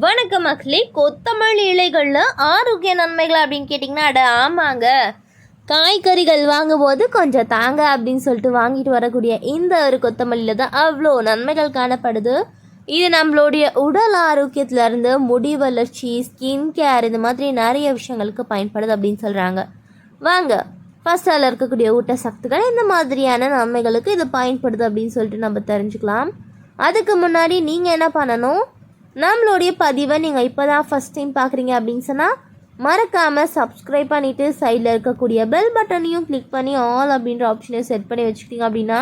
வணக்கம் மக்களே கொத்தமல்லி இலைகளில் ஆரோக்கிய நன்மைகள் அப்படின்னு கேட்டிங்கன்னா அட ஆமாங்க. காய்கறிகள் வாங்கும்போது கொஞ்சம் தாங்க அப்படின்னு சொல்லிட்டு வாங்கிட்டு வரக்கூடிய இந்த ஒரு கொத்தமல்லியில் தான் அவ்வளோ நன்மைகள் காணப்படுது. இது நம்மளுடைய உடல் ஆரோக்கியத்திலேருந்து முடி வளர்ச்சி ஸ்கின் கேர் இந்த மாதிரி நிறைய விஷயங்களுக்கு பயன்படுது அப்படின்னு சொல்கிறாங்க வாங்க ஃபர்ஸ்ட் அதில் இருக்கக்கூடிய ஊட்டச்சத்துக்கள் இந்த மாதிரியான நன்மைகளுக்கு இது பயன்படுது அப்படின்னு சொல்லிட்டு நம்ம தெரிஞ்சுக்கலாம். அதுக்கு முன்னாடி நீங்கள் என்ன பண்ணணும்? நம்மளுடைய பதிவை நீங்கள் இப்போ தான் ஃபஸ்ட் டைம் பார்க்குறீங்க அப்படின்னு சொன்னால் மறக்காமல் சப்ஸ்கிரைப் பண்ணிவிட்டு சைடில் இருக்கக்கூடிய பெல் பட்டனையும் கிளிக் பண்ணி ஆல் அப்படின்ற ஆப்ஷனை செட் பண்ணி வச்சுக்கிட்டீங்க அப்படின்னா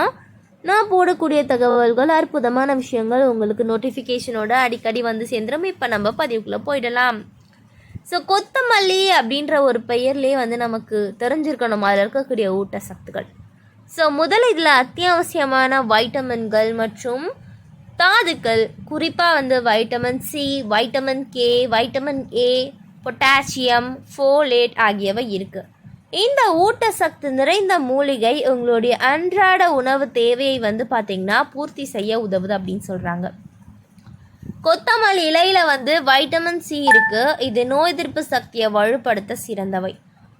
நான் போடக்கூடிய தகவல்கள் அற்புதமான விஷயங்கள் உங்களுக்கு நோட்டிஃபிகேஷனோட அடிக்கடி வந்து சேர்ந்துடும் இப்போ நம்ம பதிவுக்குள்ளே போயிடலாம். ஸோ கொத்தமல்லி அப்படின்ற ஒரு பெயர்லேயே வந்து நமக்கு தெரிஞ்சிருக்கணும். அதில் இருக்கக்கூடிய ஊட்டச்சத்துக்கள். ஸோ முதல்ல இதில் அத்தியாவசியமான வைட்டமின்கள் மற்றும் தாதுக்கள் குறிப்பாக வந்து vitamin C vitamin K vitamin A potassium folate ஆகியவை இருக்குது இந்த ஊட்டசத்து நிறைந்த மூலிகை உங்களுடைய அன்றாட உணவு தேவையை வந்து பார்த்திங்கன்னா பூர்த்தி செய்ய உதவுது அப்படின்னு சொல்கிறாங்க கொத்தமல்லி இலையில் வந்து வைட்டமின் சி இருக்குது இது நோய் எதிர்ப்பு சக்தியை வலுப்படுத்த சிறந்தவை.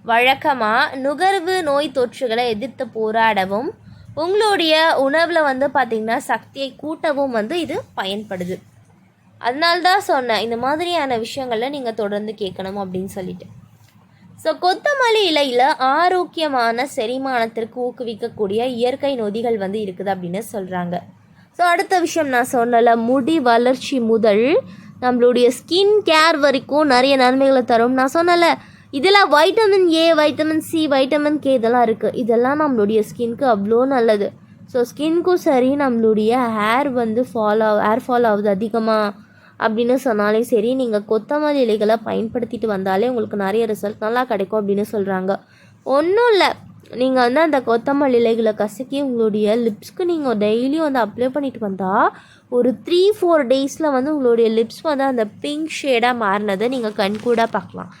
வழக்கமாக நுகர்வு நோய் தொற்றுகளை எதிர்த்து போராடவும் உங்களுடைய உணவில் வந்து பார்த்திங்கன்னா சக்தியை கூட்டவும் வந்து இது பயன்படுது. அதனால்தான் சொன்னேன் இந்த மாதிரியான விஷயங்களை நீங்கள் தொடர்ந்து கேட்கணும் அப்படின்னு சொல்லிட்டு. ஸோ கொத்தமல்லி இலையில் ஆரோக்கியமான செரிமானத்திற்கு ஊக்குவிக்கக்கூடிய இயற்கை நொதிகள் வந்து இருக்குது அப்படின்னு சொல்கிறாங்க ஸோ அடுத்த விஷயம் நான் சொன்னல முடி வளர்ச்சி முதல் நம்மளுடைய ஸ்கின் கேர் வரைக்கும் நிறைய நன்மைகளை தரும். நான் சொன்னல இதில் vitamin A vitamin C vitamin K இதெல்லாம் இருக்குது இதெல்லாம் நம்மளுடைய ஸ்கின்க்கு அவ்வளோ நல்லது. ஸோ ஸ்கின்க்கும் சரி நம்மளுடைய ஹேர் வந்து ஃபால் ஹேர் ஃபால் ஆகுது அதிகமாக அப்படின்னு சொன்னாலே சரி நீங்கள் கொத்தமல்லி இலைகளை பயன்படுத்திட்டு வந்தாலே உங்களுக்கு நிறைய ரிசல்ட் நல்லா கிடைக்கும் அப்படின்னு சொல்கிறாங்க ஒன்றும் இல்லை. நீங்கள் வந்து அந்த கொத்தமல்லி இலைகளை கசக்கி உங்களுடைய லிப்ஸ்க்கு நீங்கள் டெய்லியும் வந்து அப்ளை பண்ணிட்டு வந்தால் ஒரு த்ரீ ஃபோர் டேஸில் வந்து உங்களுடைய லிப்ஸ் வந்து அந்த பிங்க் ஷேடாக மாறினதை நீங்கள் கண்கூடாக பார்க்கலாம்.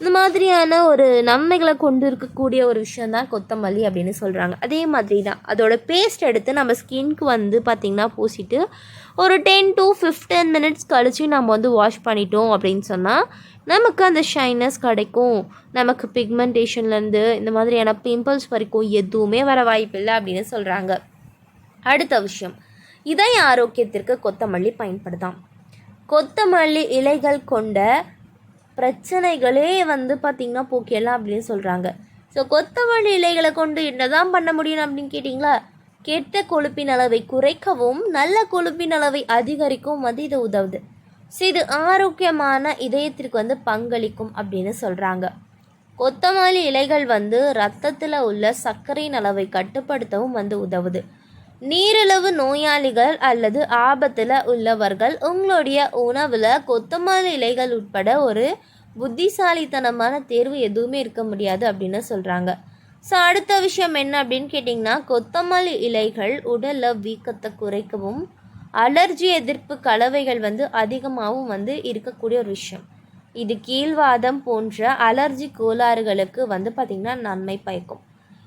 இந்த மாதிரியான ஒரு நன்மைகளை கொண்டு இருக்கக்கூடிய ஒரு விஷயம் தான் கொத்தமல்லி அப்படின்னு சொல்கிறாங்க அதே மாதிரி தான் அதோட பேஸ்ட் எடுத்து நம்ம ஸ்கின்க்கு வந்து பார்த்திங்கன்னா பூசிட்டு ஒரு டென் டு ஃபிஃப்டீன் மினிட்ஸ் கழித்து நம்ம வந்து வாஷ் பண்ணிட்டோம் அப்படின்னு சொன்னால் நமக்கு அந்த ஷைனஸ் கிடைக்கும். நமக்கு பிக்மெண்டேஷன்லேருந்து இந்த மாதிரியான பிம்பிள்ஸ் வரைக்கும் எதுவுமே வர வாய்ப்பில்லை அப்படின்னு சொல்கிறாங்க அடுத்த விஷயம். இதய ஆரோக்கியத்திற்கு கொத்தமல்லி பயன்படுதாம் கொத்தமல்லி இலைகள் கொண்ட பிரச்சனைகளே வந்து பார்த்திங்கன்னா போக்கியலாம் அப்படின்னு சொல்கிறாங்க ஸோ கொத்தமல்லி இலைகளை கொண்டு என்னதான் பண்ண முடியும் அப்படின்னு கேட்டிங்களா? கெட்ட கொழுப்பின் அளவை குறைக்கவும் நல்ல கொழுப்பின் அளவை அதிகரிக்கவும் வந்து இது உதவுது. ஸோ இது ஆரோக்கியமான இதயத்திற்கு வந்து பங்களிக்கும் அப்படின்னு சொல்கிறாங்க கொத்தமல்லி இலைகள் வந்து ரத்தத்தில் உள்ள சர்க்கரையின் அளவை கட்டுப்படுத்தவும் வந்து உதவுது. நீரிழிவு நோயாளிகள் அல்லது ஆபத்தில் உள்ளவர்கள் உங்களுடைய உணவில் கொத்தமல்லி இலைகள் உட்பட ஒரு புத்திசாலித்தனமான தேர்வு எதுவுமே இருக்க முடியாது அப்படின்னு சொல்கிறாங்க ஸோ அடுத்த விஷயம் என்ன அப்படின்னு கேட்டிங்கன்னா கொத்தமல்லி இலைகள் உடலில் வீக்கத்தை குறைக்கவும் அலர்ஜி எதிர்ப்பு கலவைகள் வந்து அதிகமாகவும் வந்து இருக்கக்கூடிய ஒரு விஷயம். இது கீழ்வாதம் போன்ற அலர்ஜி கோளாறுகளுக்கு வந்து பார்த்திங்கன்னா நன்மை பயக்கும்.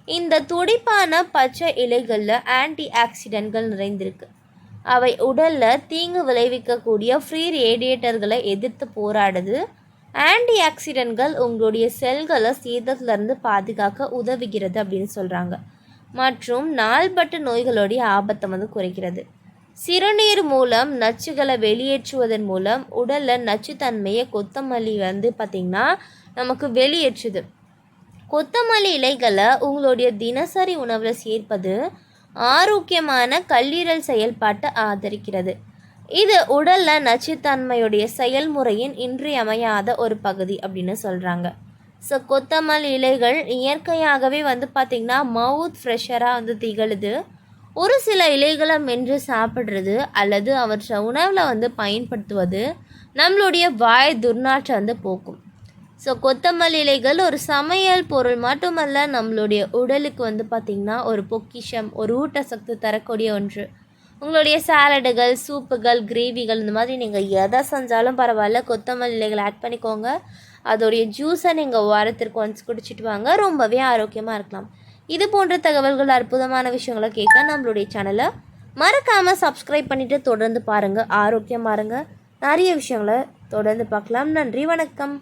இந்த துடிப்பான பச்சை இலைகளில் ஆன்டி ஆக்சிடென்ட்கள் நிறைந்திருக்கு. அவை உடலில் தீங்கு விளைவிக்கக்கூடிய ஃப்ரீ ரேடியேட்டர்களை எதிர்த்து போராடுது. ஆன்டி ஆக்சிடென்ட்கள் உங்களுடைய செல்களை சேதத்திலிருந்து பாதுகாக்க உதவுகிறது அப்படின்னு சொல்கிறாங்க மற்றும் நாள்பட்டு நோய்களுடைய ஆபத்தை வந்து குறைக்கிறது. சிறுநீர் மூலம் நச்சுகளை வெளியேற்றுவதன் மூலம் உடலில் நச்சுத்தன்மையை கொத்தமல்லி வந்து பார்த்திங்கன்னா நமக்கு வெளியேற்றுது. கொத்தமல்லி இலைகளை உங்களுடைய தினசரி உணவில் சேர்ப்பது ஆரோக்கியமான கல்லீரல் செயல்பாட்டை ஆதரிக்கிறது. இது உடலில் நச்சுத்தன்மையுடைய செயல்முறையின் இன்றியமையாத ஒரு பகுதி அப்படின்னு சொல்கிறாங்க ஸோ கொத்தமல் இலைகள் இயற்கையாகவே வந்து பார்த்திங்கன்னா மவுத் ஃப்ரெஷராக வந்து திகழுது. ஒரு சில இலைகளை மென்று சாப்பிட்றது அல்லது அவற்றை உணவில் வந்து பயன்படுத்துவது நம்மளுடைய வாய் துர்நாற்றம் வந்து போக்கும். ஸோ கொத்தமல்லி இலைகள் ஒரு சமையல் பொருள் மட்டுமல்ல நம்மளுடைய உடலுக்கு வந்து பார்த்திங்கன்னா ஒரு பொக்கிஷம் ஒரு ஊட்டசக்தி தரக்கூடிய ஒன்று. உங்களுடைய சாலடுகள் சூப்புகள் கிரேவிகள் இந்த மாதிரி நீங்கள் எதை செஞ்சாலும் பரவாயில்ல. கொத்தமல்லி ஆட் பண்ணிக்கோங்க. அதோடைய ஜூஸை நீங்கள் வாரத்திற்கு ஒன்ஸ் குடிச்சிட்டு வாங்க. ரொம்பவே ஆரோக்கியமாக இருக்கலாம். இது போன்ற தகவல்கள் அற்புதமான விஷயங்களை கேட்க நம்மளுடைய சேனலை மறக்காமல் சப்ஸ்கிரைப் பண்ணிவிட்டு தொடர்ந்து பாருங்கள் ஆரோக்கியமாக இருங்க. நிறைய விஷயங்களை தொடர்ந்து பார்க்கலாம். நன்றி வணக்கம்.